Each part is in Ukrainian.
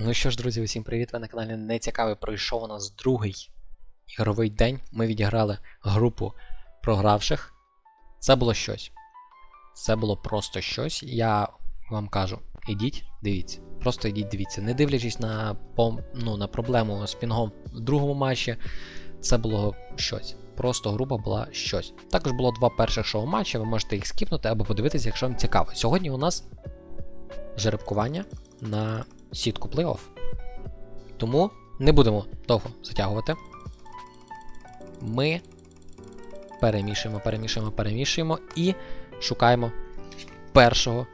Ну що ж, друзі, усім привіт! Ви на каналі Нецікавий. Пройшов у нас другий ігровий день. Ми відіграли групу програвших. Це було щось. Це було просто щось. Я вам кажу, ідіть, дивіться. Просто ідіть, дивіться. Не дивлячись на, ну, на проблему з пінгом в другому матчі, це було щось. Просто група була щось. Також було два перших шоу матчі, ви можете їх скіпнути або подивитися, якщо вам цікаво. Сьогодні у нас жеребкування на сітку плей-офф. Тому не будемо довго затягувати. Ми перемішуємо, перемішуємо, перемішуємо і шукаємо першого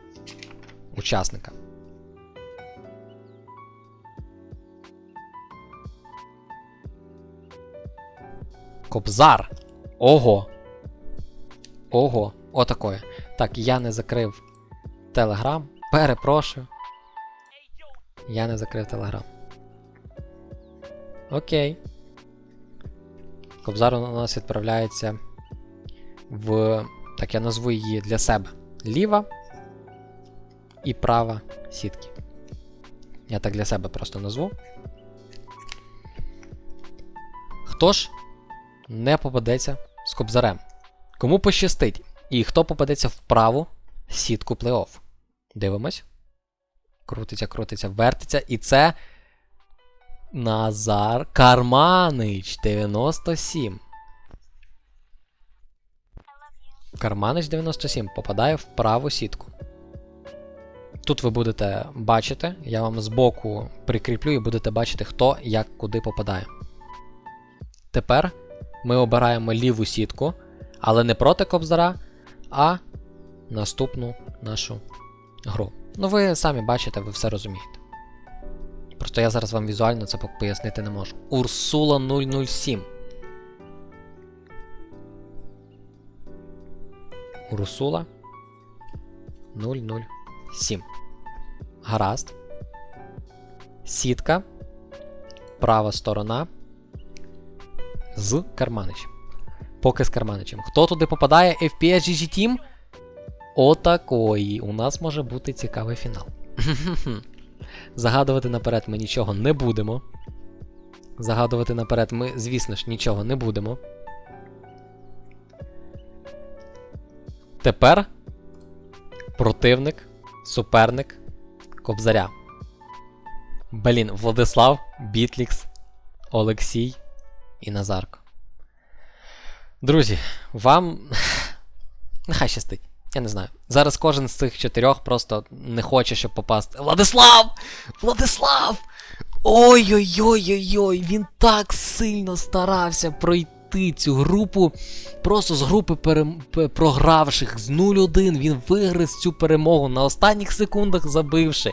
учасника. Кобзар. Ого. Ого. Отакое. Так, я не закрив Телеграм. Перепрошую. Я не закрив Телеграм. Окей. Кобзар у нас відправляється в. Так, я назву її для себе. Ліва і права сітки. Я так для себе просто назву. Хто ж не попадеться з кобзарем? Кому пощастить? І хто попадеться в праву сітку плей-офф? Дивимось. Крутиться, крутиться, вертиться. І це Назар Карманич 97. Карманич 97 попадає в праву сітку. Тут ви будете бачити, я вам збоку прикріплю і будете бачити, хто як куди попадає. Тепер ми обираємо ліву сітку, але не проти кобзара, а наступну нашу гру. Ну, ви самі бачите, ви все розумієте. Просто я зараз вам візуально це пояснити не можу. Урсула 007. Урсула 007. Гаразд. Сітка. Права сторона. З Карманичем. Поки з Карманичем. Хто туди попадає? FPS GG Team? Отакої. У нас може бути цікавий фінал. Загадувати наперед ми нічого не будемо. Загадувати наперед ми, звісно ж, нічого не будемо. Тепер противник, суперник Кобзаря. Блін, Владислав, Бітлікс, Олексій і Назарко. Друзі, вам. Нехай щастить. Я не знаю. Зараз кожен з цих чотирьох просто не хоче, щоб попасти. Владислав! Владислав! Ой-ой-ой-ой-ой! Він так сильно старався пройти цю групу. Просто з групи перем... програвших з 0-1. Він вигриз цю перемогу на останніх секундах забивши.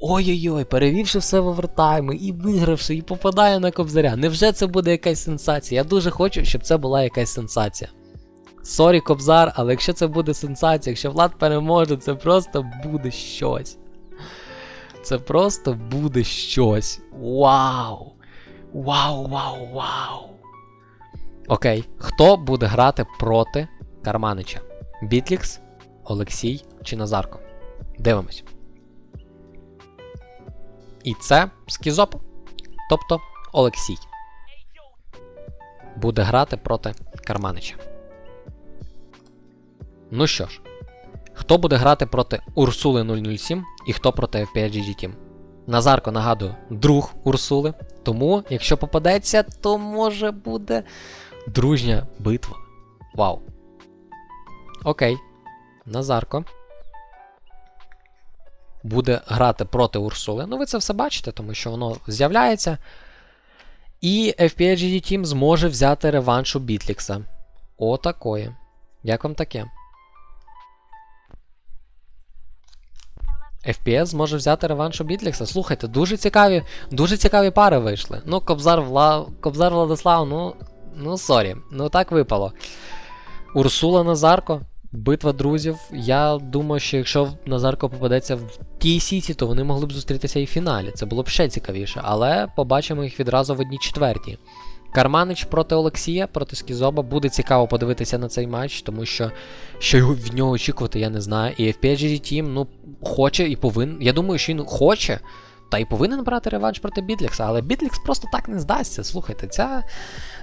Ой-ой-ой, перевівши все в овертайми і вигравши, і попадає на кобзаря. Невже це буде якась сенсація? Я дуже хочу, щоб це була якась сенсація. Сорі, Кобзар, але якщо це буде сенсація, якщо Влад переможе, це просто буде щось. Це просто буде щось. Вау! Вау, вау, вау! Окей, хто буде грати проти Карманича? Бітлікс, Олексій чи Назарко? Дивимось. І це Скізоп, тобто Олексій. Буде грати проти Карманича. Ну що ж, хто буде грати проти Урсули 007 і хто проти FPGG Team? Назарко, нагадую, друг Урсули. Тому, якщо попадеться, то може буде дружня битва. Вау. Окей. Назарко. Буде грати проти Урсули. Ну, ви це все бачите, тому що воно з'являється. І FPGG Team зможе взяти реванш у Бітлікса. Отакої. Як вам таке? FPS зможе взяти реванш у Бітлікса. Слухайте, дуже цікаві, дуже цікаві пари вийшли. Ну, Кобзар Вла... Кобзар Владислав, ну. Ну, сорі, ну так випало. Урсула Назарко, битва друзів. Я думаю, що якщо Назарко попадеться в тій сіті, то вони могли б зустрітися і в фіналі. Це було б ще цікавіше, але побачимо їх відразу в одній четвертій. Карманич проти Олексія, проти Скізоба. Буде цікаво подивитися на цей матч, тому що що його від нього очікувати, я не знаю. І FPGG Team, ну, хоче і повинен. Я думаю, що він хоче, та й повинен брати реванш проти Бітлікса, але Бітлікс просто так не здасться. Слухайте, ця,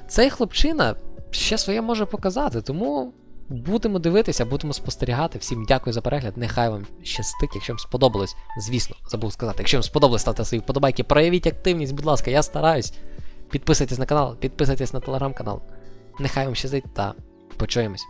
цей хлопчина ще своє може показати, тому. Будемо дивитися, будемо спостерігати. Всім дякую за перегляд. Нехай вам щастить. Якщо вам сподобалось, звісно, забув сказати. Якщо вам сподобалось, ставте свої вподобайки, проявіть активність, будь ласка, я стараюсь. Підписуйтесь на канал, підписуйтесь на телеграм-канал. Нехай вам щастить та почуємось.